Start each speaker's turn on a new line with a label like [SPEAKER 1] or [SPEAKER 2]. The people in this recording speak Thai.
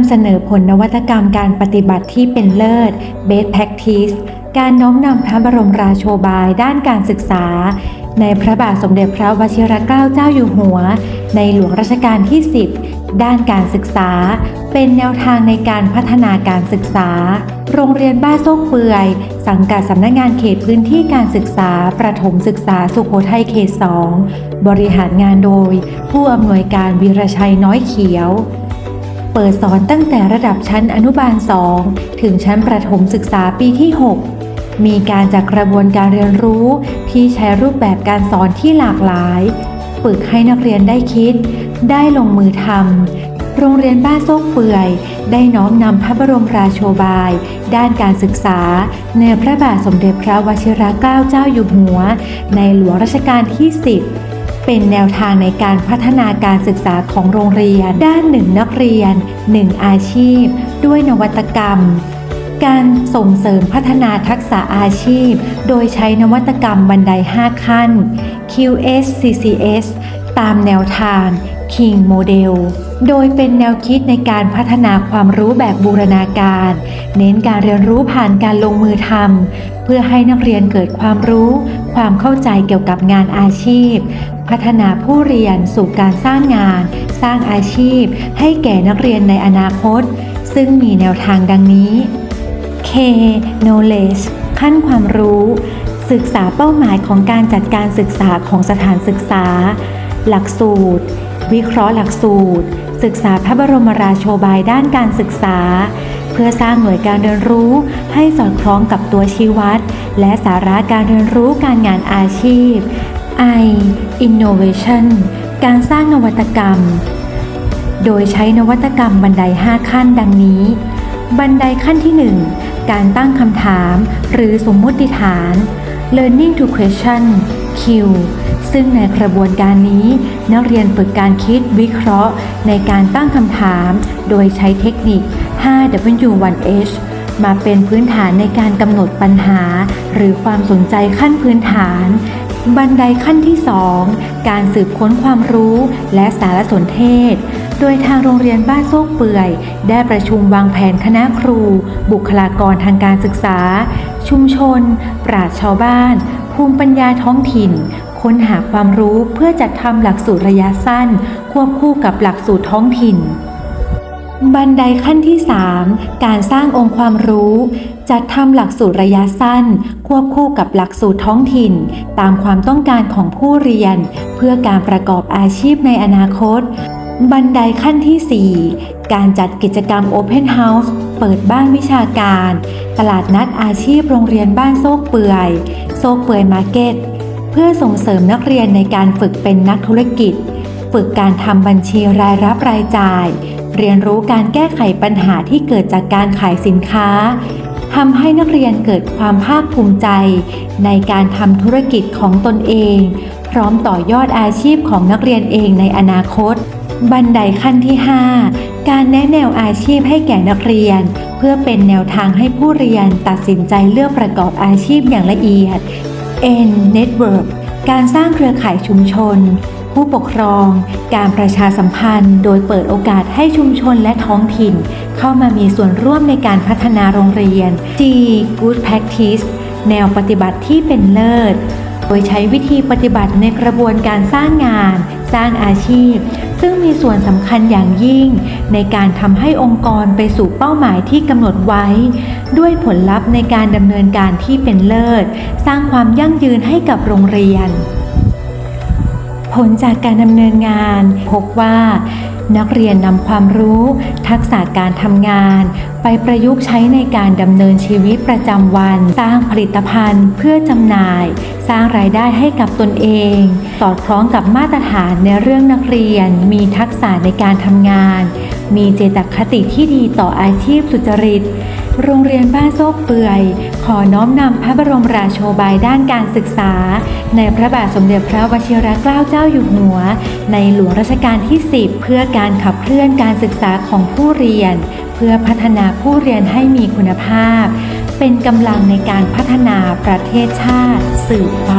[SPEAKER 1] ำเสนอผลนวัตกรรมการปฏิบัติที่เป็นเลิศ Best Practice การน้อมนำพระบรมราโชบายด้านการศึกษา ในพระบาทสมเด็จพระวชิรเกล้าเจ้าอยู่หัว ในหลวงรัชกาลที่ 10 ด้านการศึกษา เป็นแนวทางในการพัฒนาการศึกษา โรงเรียนบ้านโซกเปื่อย สังกัดสำนักงานเขตพื้นที่การศึกษา ประถมศึกษาสุโขทัยเขต 2 บริหารงานโดย ผู้อำนวยการวีรชัยน้อยเขียว เปิดสอนตั้งแต่ระดับชั้นอนุบาล 2 ถึงชั้นประถมศึกษาปีที่ 6 มีการจัดกระบวนการเรียนรู้ที่ใช้รูปแบบการสอนที่หลากหลาย ฝึกให้นักเรียนได้คิด ได้ลงมือทำ โรงเรียนบ้านโซกเปื่อย ได้น้อมนำพระบรมราโชบาย ด้านการศึกษา ในพระบาทสมเด็จพระวชิรเกล้าเจ้าอยู่หัว ในหลวงรัชกาลที่ 10 เป็นแนวทางในการพัฒนาการศึกษาของโรงเรียน ด้านหนึ่งนักเรียน 1 อาชีพ ด้วยนวัตกรรม การส่งเสริมพัฒนาทักษะอาชีพ โดยใช้นวัตกรรมบันได 5 ขั้น QS CCS ตามแนวทาง King Model โดยเป็นแนวคิดในการพัฒนาความรู้แบบบูรณาการ เน้นการเรียนรู้ผ่านการลงมือทำเพื่อให้นักเรียนเกิดความรู้ ความเข้าใจเกี่ยวกับงานอาชีพ พัฒนาผู้เรียนสู่การสร้างงาน สร้างอาชีพ ให้แก่นักเรียนในอนาคต ซึ่งมีแนวทางดังนี้ K knowledge ขั้นความรู้ ศึกษาเป้าหมายของการจัดการศึกษาของสถานศึกษา หลักสูตร วิเคราะห์หลักสูตร ศึกษาพระบรมราโชบายด้านการศึกษา เพื่อสร้างหน่วยการเรียนรู้ให้สอดคล้องกับตัวชี้วัด และสาระการเรียนรู้การงานอาชีพ I innovation การสร้างนวัตกรรม โดยใช้นวัตกรรมบันได 5 ขั้นดังนี้ บันไดขั้นที่ 1 การตั้งคำถาม หรือสมมุติฐาน learning to question Q ซึ่งในกระบวนการนี้นักเรียนฝึกการคิดวิเคราะห์ ในการตั้งคำถาม โดยใช้เทคนิค 5W1H มาเป็นพื้นฐานในการกำหนดปัญหา หรือความสนใจขั้นพื้นฐาน บันไดขั้นที่ 2 การสืบค้นความรู้และสารสนเทศ โดยทางโรงเรียนบ้านโซกเปื่อย ได้ประชุมวางแผนคณะครู บุคลากรทางการศึกษา ชุมชน ปราชชาวบ้าน ภูมิปัญญาท้องถิ่นค้นหาความรู้เพื่อจัดทำหลักสูตรระยะสั้น ควบคู่กับหลักสูตรท้องถิ่น บันไดขั้นที่ 3 การสร้างองค์ความรู้ จัดทำหลักสูตรระยะสั้น ควบคู่กับหลักสูตรท้องถิ่น ตามความต้องการของผู้เรียน เพื่อการประกอบอาชีพในอนาคตบันไดขั้นที่ 4 การจัดกิจกรรม Open House เปิดบ้านวิชาการ ตลาดนัดอาชีพโรงเรียนบ้านโซกเปื่อย โซกเปื่อยมาร์เก็ต พื่อส่งเสริมนักเรียนในการฝึกเป็นนักธุรกิจ ฝึกการทำบัญชีรายรับรายจ่าย เรียนรู้การแก้ไขปัญหาที่เกิดจากการขายสินค้าทำให้นักเรียนเกิดความภาคภูมิใจ ในการทำธุรกิจของตนเอง พร้อมต่อยอดอาชีพของนักเรียนเองในอนาคต บันไดขั้นที่ 5 การแนะแนวอาชีพให้แก่นักเรียน เพื่อเป็นแนวทางให้ผู้เรียนตัดสินใจเลือกประกอบอาชีพอย่างละเอียด N Network การสร้างเครือข่ายชุมชน ผู้ปกครอง การประชาสัมพันธ์ โดยเปิดโอกาสให้ชุมชนและท้องถิ่น เข้ามามีส่วนร่วมในการพัฒนาโรงเรียน G Good Practice แนวปฏิบัติที่เป็นเลิศ โดยใช้วิธีปฏิบัติในกระบวนการสร้างงาน สร้างอาชีพ ซึ่งมีส่วนสำคัญอย่างยิ่ง ในการทำให้องค์กรไปสู่เป้าหมายที่กำหนดไว้ ด้วยผลลัพธ์ในการดำเนินการที่เป็นเลิศ สร้างความยั่งยืนให้กับโรงเรียน ผลจากการดำเนินงานพบว่า นักเรียนนำความรู้ ทักษะการทำงาน ไปประยุกต์ใช้ในการดำเนินชีวิตประจำวัน สร้างผลิตภัณฑ์เพื่อจำหน่าย สร้างรายได้ให้กับตนเอง สอดคล้องกับมาตรฐานในเรื่องนักเรียน มีทักษะในการทำงาน มีเจตคติที่ดีต่ออาชีพสุจริต โรงเรียนบ้านโซกเปื่อย ขอน้อมนำพระบรมราโชบายด้านการศึกษา ในพระบาทสมเด็จพระวชิรเกล้าเจ้าอยู่หัว ในหลวงรัชกาลที่ 10 เพื่อการขับเคลื่อนการศึกษาของผู้เรียน เพื่อพัฒนาผู้เรียนให้มีคุณภาพ เป็นกำลังในการพัฒนาประเทศชาติสืบไป